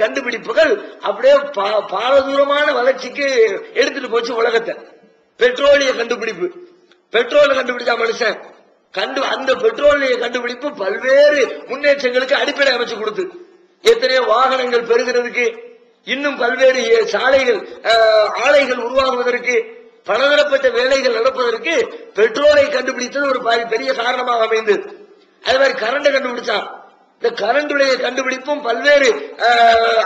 கண்டுபிடிப்புகள் அப்படியே பா- பாரதூரமான வளர்ச்சிக்கு எடுத்துட்டு போச்சு உலகத்தை. பெட்ரோலிய கண்டுபிடிப்பு. பெட்ரோலை கண்டுபிடிச்சா மனுஷன். கண்டு அந்த பெட்ரோலிய கண்டுபிடிப்பு பல்வேறு முன்னேற்றங்களுக்கு அடிப்படை அமைச்சு கொடுத்து. எத்தனையோ வாகனங்கள் பெறுகிறதுக்கு இன்னும் பல்வேறு சாலைகள் ஆலைகள் உருவாகுவதற்கு பலதரப்பட்ட வேலைகள் நடப்பதற்கு பெட்ரோலை கண்டுபிடித்தது ஒரு பெரிய காரணமாக அமைந்தது. அதே மாதிரி கரண்ட் கண்டுபிடிச்சான். இந்த கரண்டுடைய கண்டுபிடிப்பும் பல்வேறு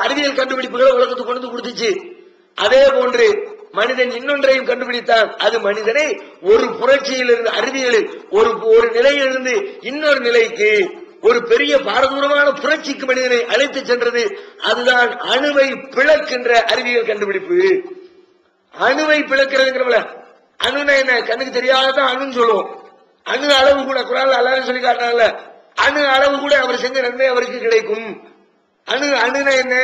அறிவியல் கண்டுபிடிப்புகளை உலகத்துக்கு கொண்டு வந்து கொடுத்துச்சு. அதே போன்று மனிதன் இன்னொன்றையும் கண்டுபிடித்தான். அது மனிதனை ஒரு புரட்சியிலிருந்து அறிவியலில் ஒரு ஒரு நிலையிலிருந்து இன்னொரு நிலைக்கு ஒரு பெரிய பாரதூரமான புரட்சிக்கு மனிதனை அழைத்து சென்றது. அதுதான் அணுவை பிளக்கின்ற அறிவியல் கண்டுபிடிப்பு. அணுவை பிளக்கிறதுங்கிறவள அணுனா என்ன? கண்ணுக்கு தெரியாததான் அணுன்னு சொல்லுவோம். அணு அளவு கூட குரான் அல்லாஹ் சொல்லி காட்டினால அணு அளவு கூட அவர் செஞ்ச நன்மை அவருக்கு கிடைக்கும். அணு அணுனா என்ன?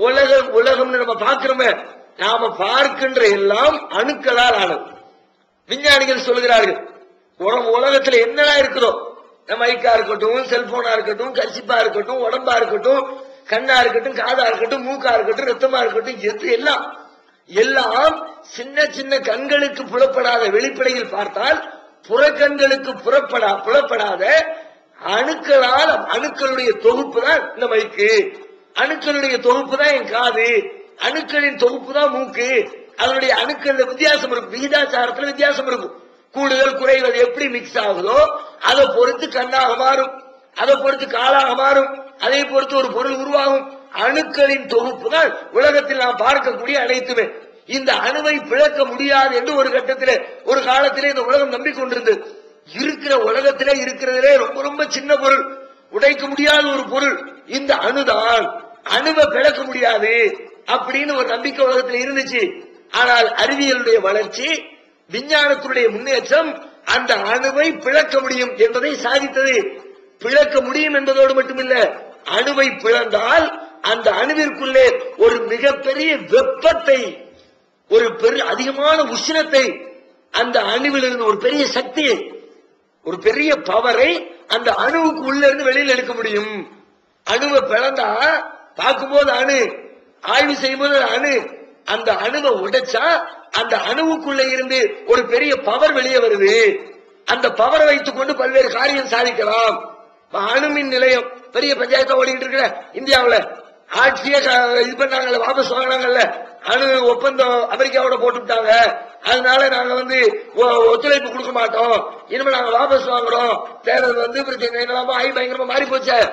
உலக உலகம்னு நம்ம பார்க்கிறோமே நாம பார்க்கின்ற எல்லாம் அணுக்களால் ஆனது. விஞ்ஞானிகள் சொல்கிறார்கள் உலக உலகத்துல என்னெல்லாம் இருக்குதோ நம்ம மைக்கா இருக்கட்டும் செல்போனா இருக்கட்டும் கசிப்பா இருக்கட்டும் உடம்பா இருக்கட்டும் கண்ணா இருக்கட்டும் காதா இருக்கட்டும் மூக்கா இருக்கட்டும் ரத்தமா இருக்கட்டும் எது எல்லாம் எல்லாம் சின்ன சின்ன கண்களுக்கு புலப்படாத வெளிப்படையில் பார்த்தால் புறக்கண்களுக்கு புறப்படா புலப்படாத அணுக்களால் அணுக்களுடைய தொகுப்பு தான் இந்த மைக்கு. அணுக்களுடைய தொகுப்பு தான் என் காது. அணுக்களின் தொகுப்பு தான் மூக்கு. அதனுடைய அணுக்கள் வித்தியாசம் இருக்கும். விகிதாச்சாரத்துல வித்தியாசம் இருக்கும். கூடுதல் குறைகள் எப்படி மிக்ஸ் ஆகுதோ அதை பொறுத்து கண்ணாக மாறும். அதை பொறுத்து காலாக மாறும். அதை பொறுத்து ஒரு பொருள் உருவாகும். அணுக்களின் தொகுப்பு தான் உலகத்தில் நாம் பார்க்கக்கூடிய அனைத்துமே. இந்த அணுவை பிழக்க முடியாது என்று ஒரு கட்டத்தில் ஒரு காலத்திலே இந்த உலகம் நம்பிக்கொண்டிருந்தது. இருக்கிற உலகத்திலே இருக்கிறதுலே ரொம்ப ரொம்ப சின்ன பொருள். உடைக்க முடியாத ஒரு பொருள். இந்த அணுதான் அணுவை பிளக்க முடியாது. அப்படின்னு ஒரு நம்பிக்கை உலகத்தில் இருந்துச்சு. ஆனால் அறிவியலுடைய வளர்ச்சி விஞ்ஞானத்துடைய முன்னேற்றம் அந்த அணுவை பிளக்க முடியும் என்பதை சாதித்தது. பிளக்க முடியும் என்பதோடு மட்டுமில்ல அணுவை பிளந்தால் அந்த அணுவிற்குள்ளே ஒரு மிகப்பெரிய வெப்பத்தை ஒரு பெரிய அதிகமான உஷ்ணத்தை அந்த அணுவிலிருந்து ஒரு பெரிய சக்தியை ஒரு பெரிய பவரை அந்த அணுவுக்கு உள்ள இருந்து வெளியில எடுக்க முடியும். அணுவை பிளந்தா பார்க்கும்போது அணு ஆய்வு செய்யும்போது அது அணு. அந்த அணுவை உடைச்சா அந்த அணுவுக்குள்ள இருந்து ஒரு பெரிய பவர் வெளியே வருது. அந்த பவரை வைத்துக் கொண்டு பல்வேறு காரியம் சாதிக்கலாம். அணுமின் நிலையம் பெரிய பஞ்சாயத்தா ஓடிக்கிட்டு இருக்கிற இந்தியாவுல. ஆட்சியே இது பண்ணாங்கல்ல வாபஸ் வாங்கினாங்கல்ல. அணு ஒப்பந்தம் அமெரிக்காவோட போட்டு விட்டாங்க அதனால நாங்க வந்து ஒ- ஒத்துழைப்பு கொடுக்க மாட்டோம். இனிமே நாங்க வாபஸ் வாங்குறோம். தேர்தல் வந்து பிரச்சனை ஆகி பயங்கரமா மாறி போச்ச.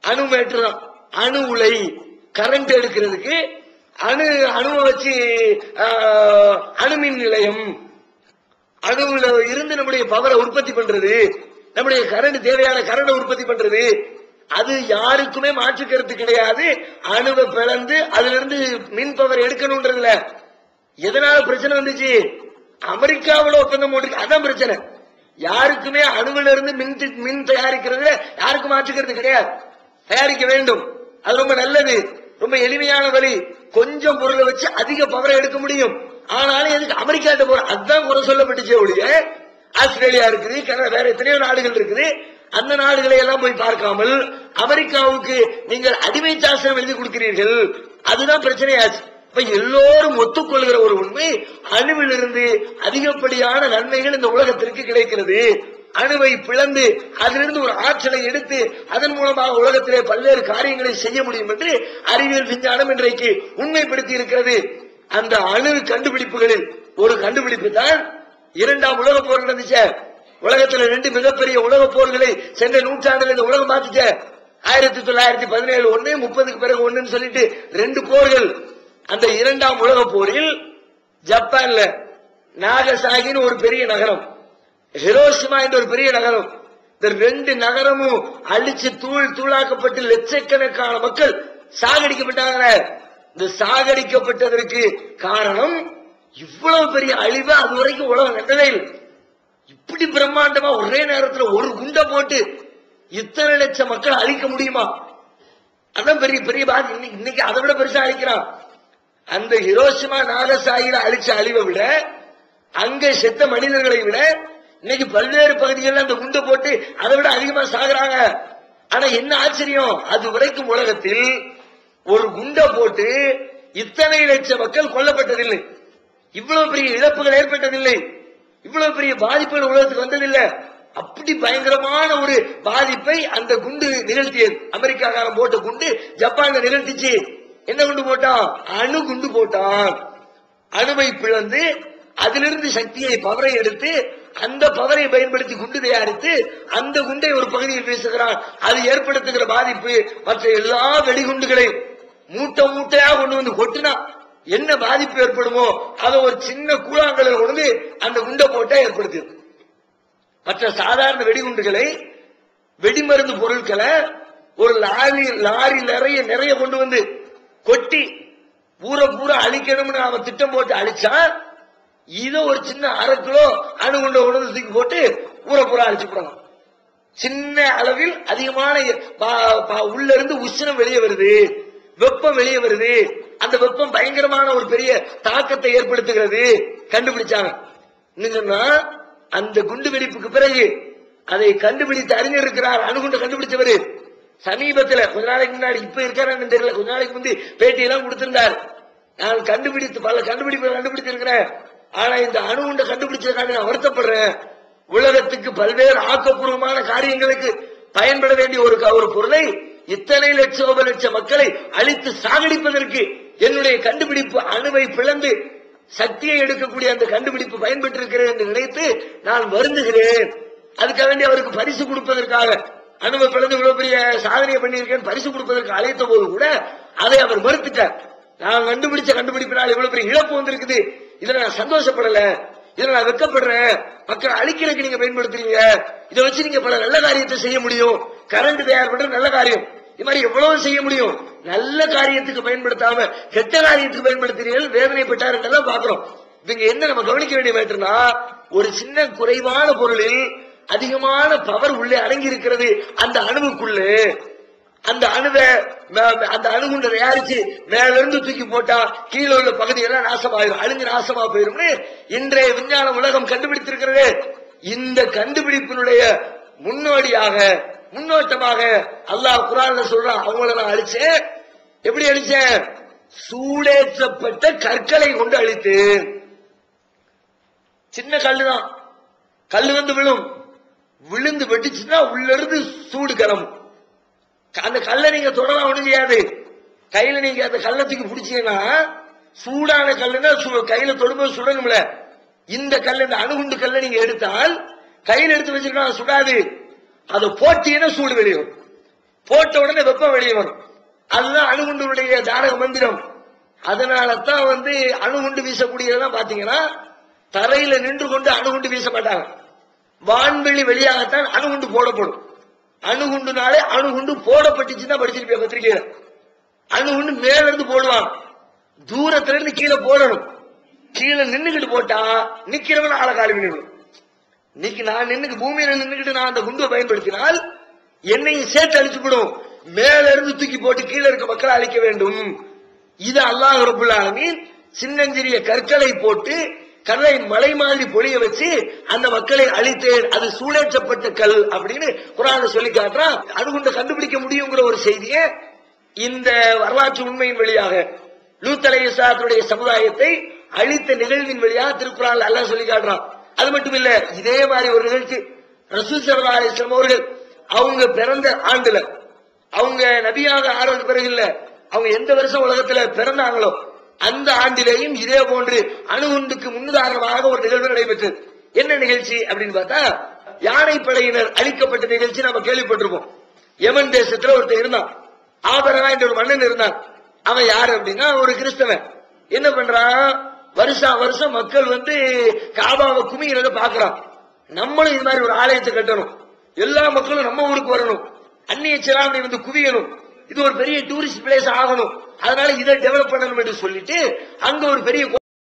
அணு மேட்ரு அணு உலை கரண்ட் எடுக்கிறதுக்கு அணு அணுவை வச்சு அணுமின் நிலையம். அணுல இருந்து நம்முடைய பவரை உற்பத்தி பண்றது. நம்முடைய கரண்ட் தேவையான கரண்டை உற்பத்தி பண்றது. அது யாருக்குமே மாற்று கருத்து கிடையாது. அணுவை பிளந்து அதுல இருந்து மின் பவர் எடுக்கணும்ன்றதுல எதனால பிரச்சனை வந்துச்சு? அமெரிக்காவோட ஒப்பந்தம் போட்டு அதான் பிரச்சனை. யாருக்குமே அணுவில இருந்து மின் மின் தயாரிக்கிறது யாருக்கும் மாற்றுக்கிறது கிடையாது. தயாரிக்க வேண்டும். அது ரொம்ப நல்லது. ரொம்ப எளிமையான வழி. கொஞ்சம் பொருளை வச்சு அதிக பவரை எடுக்க முடியும். ஆனாலும் எதுக்கு அமெரிக்காட்ட போற அதுதான் குறை சொல்லப்பட்டுச்சே ஒழிய ஆஸ்திரேலியா இருக்குது கனடா வேற எத்தனையோ நாடுகள் இருக்குது. அந்த நாடுகளை எல்லாம் போய் பார்க்காமல் அமெரிக்காவுக்கு நீங்கள் அடிமை சாசனம் எழுதி கொடுக்கிறீர்கள். அதுதான் பிரச்சனையாச்சு. இப்ப எல்லோரும் ஒத்துக்கொள்கிற ஒரு உண்மை அணுவிலிருந்து அதிகப்படியான நன்மைகள் இந்த உலகத்திற்கு கிடைக்கிறது. அணுவை பிளந்து அதிலிருந்து ஒரு ஆற்றலை எடுத்து அதன் மூலமாக உலகத்திலே பல்வேறு காரியங்களை செய்ய முடியும் என்று அறிவியல் விஞ்ஞானம் இன்றைக்கு உண்மைப்படுத்தி இருக்கிறது. அந்த அணு கண்டுபிடிப்புகளில் ஒரு கண்டுபிடிப்பு தான் இரண்டாம் உலக போர் நடந்துச்சே. உலகத்துல ரெண்டு மிகப்பெரிய உலக போர்களை சென்ற நூற்றாண்டுல இந்த உலகம் பார்த்துச்சே ஆயிரத்தி தொள்ளாயிரத்தி பதினேழு ஒன்னு முப்பதுக்கு பிறகு ஒண்ணுன்னு சொல்லிட்டு ரெண்டு போர்கள். அந்த இரண்டாம் உலக போரில் ஜப்பான்ல நாகசாகின்னு ஒரு பெரிய நகரம் ஹிரோஷிமா என்ற ஒரு பெரிய நகரம். இந்த ரெண்டு நகரமும் அழிச்சு தூள் தூளாக்கப்பட்டு லட்சக்கணக்கான மக்கள் சாகடிக்கப்பட்டாங்க. இந்த சாகடிக்கப்பட்டதற்கு காரணம் இவ்வளவு பெரிய அழிவு அது வரைக்கும் உலகம் கண்டதே இல்லை. இப்படி பிரம்மாண்டமா ஒரே நேரத்துல ஒரு குண்டை போட்டு இத்தனை லட்சம் மக்கள் அழிக்க முடியுமா? அதான் பெரிய பெரிய பாதி. இன்னைக்கு இன்னைக்கு அதை விட பெருசா அழிக்கிறான். அந்த ஹிரோஷிமா நாகசாயில அழிச்ச அழிவை விட அங்க செத்த மனிதர்களை விட இன்னைக்கு பல்வேறு பகுதிகளில் அந்த குண்டை போட்டு அதை விட அதிகமா சாகுறாங்க. ஆனா என்ன ஆச்சரியம்? அது வரைக்கும் உலகத்தில் ஒரு குண்டை போட்டு இத்தனை லட்சம் மக்கள் கொல்லப்பட்டதில்லை. இவ்வளவு பெரிய இழப்புகள் ஏற்பட்டதில்லை. இவ்வளவு பெரிய பாதிப்புகள் உலகத்துக்கு வந்ததில்லை. அப்படி பயங்கரமான ஒரு பாதிப்பை அந்த குண்டு நிகழ்த்தியது அமெரிக்காக்காரன் போட்ட குண்டு ஜப்பான்ல நிகழ்த்திச்சு. என்ன குண்டு போட்டான்? அணு குண்டு போட்டான். அணுவை பிளந்து அதிலிருந்து சக்தியை பவரை எடுத்து அந்த பவரை பயன்படுத்தி குண்டு தயாரித்து அந்த குண்டை ஒரு பகுதியில் வீசுகிறான். அது ஏற்படுத்துகிற பாதிப்பு மற்ற எல்லா வெடிகுண்டுகளையும் மூட்டை மூட்டையா கொண்டு வந்து கொட்டினான். என்ன பாதிப்பு ஏற்படுமோ அதை ஒரு சின்ன கூழாங்கல்ல கொண்டு வந்து அந்த குண்டை போட்டா ஏற்படுத்தியது மற்ற சாதாரண வெடிகுண்டுகளை வெடிமருந்து பொருட்களை ஒரு லாரி லாரி நிறைய நிறைய கொண்டு வந்து கொட்டி பூரா பூரா அழிக்கணும்னு அவன் திட்டம் போட்டு அழிச்சான் இதை ஒரு சின்ன அரை கிலோ அணுகுண்ட உணர்ந்து தூக்கி போட்டு பூரா பூரா அழிச்சு சின்ன அளவில் அதிகமான பா- உள்ள இருந்து உஷ்ணம் வெளியே வருது. வெப்பம் வெளியே வருது. அந்த வெப்பம் பயங்கரமான ஒரு பெரிய தாக்கத்தை ஏற்படுத்துகிறது. கண்டுபிடிச்சாங்க. சொன்னா அந்த குண்டு வெடிப்புக்கு பிறகு அதை கண்டுபிடித்து அறிஞர் இருக்கிறார் அணுகுண்டு கண்டுபிடிச்சவர். சமீபத்துல கொஞ்ச நாளைக்கு முன்னாடி இப்ப இருக்காரு தெரியல. கொஞ்ச நாளைக்கு முந்தி பேட்டியெல்லாம் கொடுத்திருந்தார். நான் கண்டுபிடித்து பல கண்டுபிடிப்புகள் கண்டுபிடிச்சிருக்கிறேன் ஆனா இந்த அணுகுண்டை கண்டுபிடிச்சதுக்காக நான் வருத்தப்படுறேன். உலகத்துக்கு பல்வேறு ஆக்கப்பூர்வமான காரியங்களுக்கு பயன்பட வேண்டிய ஒரு க- ஒரு பொருளை இத்தனை லட்சம் லட்சம் மக்களை அழித்து சாகடிப்பதற்கு என்னுடைய கண்டுபிடிப்பு அணுவை பிளந்து சக்தியை எடுக்கக்கூடிய அந்த கண்டுபிடிப்பு பயன்பெற்றிருக்கிறேன் இருக்கிறேன் என்று நினைத்து நான் வருந்துகிறேன். அதுக்காக வேண்டி அவருக்கு பரிசு கொடுப்பதற்காக அணுவை பிளந்து இவ்வளவு பெரிய சாதனையை பண்ணியிருக்கேன். பரிசு கொடுப்பதற்கு அழைத்த போது கூட அதை அவர் மறுத்துட்டார். நான் கண்டுபிடிச்ச கண்டுபிடிப்பினால் இவ்வளவு பெரிய இழப்பு வந்திருக்குது. இதுல நான் சந்தோஷப்படல. இதுல நான் வெக்கப்படுறேன். மக்கள் அழிக்கிறதுக்கு நீங்க பயன்படுத்துறீங்க. இதை வச்சு நீங்க பல நல்ல காரியத்தை செய்ய முடியும். கரண்ட் தயார் பண்றது நல்ல காரியம். இது மாதிரி எவ்வளவு செய்ய முடியும்? நல்ல காரியத்துக்கு பயன்படுத்தாம கெட்ட காரியத்துக்கு பயன்படுத்துறீர்கள் வேதனைப்பட்டார் எல்லாம் பாக்குறோம் இவங்க என்ன நம்ம கவனிக்க வேண்டிய மேட்டர்னா ஒரு சின்ன குறைவான பொருளில் அதிகமான பவர் உள்ளே அடங்கி இருக்கிறது அந்த அணுவுக்குள்ளே. அந்த அணுவை அந்த அணுகுண்ட தயாரிச்சு மேல இருந்து தூக்கி போட்டா கீழே உள்ள பகுதியெல்லாம் நாசமாயிரும். அழிஞ்சு நாசமா போயிரும்னு இன்றைய விஞ்ஞான உலகம் கண்டுபிடித்திருக்கிறது. இந்த கண்டுபிடிப்பினுடைய முன்னோடியாக முன்னோட்டமாக அல்லாஹ் குரான்ல சொல்றான் அவங்கள நான் அழிச்சேன். எப்படி அழிச்சேன்? சூடேற்றப்பட்ட கற்களை கொண்டு அழித்து சின்ன கல்லுதான். கல்லு வந்து விழும். விழுந்து வெட்டிச்சுன்னா உள்ள இருந்து சூடு கிளம்பும். அந்த கல்லை நீங்க தொடலாம் ஒண்ணும் செய்யாது. கையில நீங்க அந்த கல்லத்துக்கு பிடிச்சீங்கன்னா சூடான கல்லுன்னா சு- கையில தொடும்போது சுடணும்ல. இந்த கல் இந்த அணுகுண்டு கல்லை நீங்க எடுத்தால் கையில் எடுத்து வச்சிருக்கா சுடாது. அதை போட்டீங்கன்னா சூடு வெளியே வரும் போட்ட உடனே வெப்பம் வெளியே வரும். அதுதான் அணுகுண்டுடைய தாரக மந்திரம். அதனால தான் வந்து அணுகுண்டு வீசக்கூடியதெல்லாம் பாத்தீங்கன்னா தரையில நின்று கொண்டு அணுகுண்டு வீச மாட்டாங்க. வான்வெளி வெளியாகத்தான் அணுகுண்டு போடப்படும். அணுகுண்டுனாலே அணுகுண்டு போடப்பட்டுச்சுன்னா படிச்சிருப்பேன் பத்திரிகையில. அணுகுண்டு மேல இருந்து போடுவாங்க தூரத்துல இருந்து கீழே போடணும். கீழே நின்னுகிட்டு போட்டா நிக்கிறவன் ஆளை காலி பண்ணிவிடும் இன்னைக்கு நான் நின்னுக்கு பூமியில நின்றுகிட்டு நான் அந்த குண்டுவை பயன்படுத்தினால் என்னையும் சேர்த்து அழிச்சுவிடும். மேல இருந்து தூக்கி போட்டு கீழே இருக்க மக்களை அழிக்க வேண்டும். இது அல்லாஹ் ரபுல் சின்னஞ்சிறிய கற்களை போட்டு கல்லை மலை மாதிரி பொழிய வச்சு அந்த மக்களை அழித்தேன். அது சூழேற்றப்பட்ட கல் அப்படின்னு குரான சொல்லி காட்டுறான். அணுகுண்டை கண்டுபிடிக்க முடியுங்கிற ஒரு செய்தியை இந்த வரலாற்று உண்மையின் வழியாக லூத்தலை சமுதாயத்தை அழித்த நிகழ்வின் வழியாக திருக்குறான் அல்லாஹ் சொல்லி காட்டுறான். அது மட்டும் இல்ல இதே மாதிரி ஒரு நிகழ்ச்சி ரசூல் ஸல்லல்லாஹு அலைஹி அவர்கள் அவங்க பிறந்த ஆண்டுல அவங்க நபியாக ஆறது பிறகு இல்ல அவங்க எந்த வருஷம் உலகத்துல பிறந்தாங்களோ அந்த ஆண்டிலேயும் இதே போன்று அணுகுண்டுக்கு முன்னுதாரணமாக ஒரு நிகழ்வு நடைபெற்றது. என்ன நிகழ்ச்சி அப்படின்னு பார்த்தா யானை படையினர் அழிக்கப்பட்ட நிகழ்ச்சி நம்ம கேள்விப்பட்டிருப்போம். யமன் தேசத்துல ஒருத்தர் இருந்தான். ஆபரனா என்ற ஒரு மன்னன் இருந்தான். அவன் யாரு அப்படின்னா ஒரு கிறிஸ்தவன். என்ன பண்றான்? வருஷம் வருஷம் மக்கள் வந்து காபாவை குமிகிறத பாக்குறான் நம்மளும் இது மாதிரி ஒரு ஆலயத்தை கட்டணும். எல்லா மக்களும் நம்ம ஊருக்கு வரணும். அந்நிய செலாவணி வந்து குவியணும். இது ஒரு பெரிய டூரிஸ்ட் பிளேஸ் ஆகணும். அதனால இதை டெவலப் பண்ணணும் என்று சொல்லிட்டு அங்க ஒரு பெரிய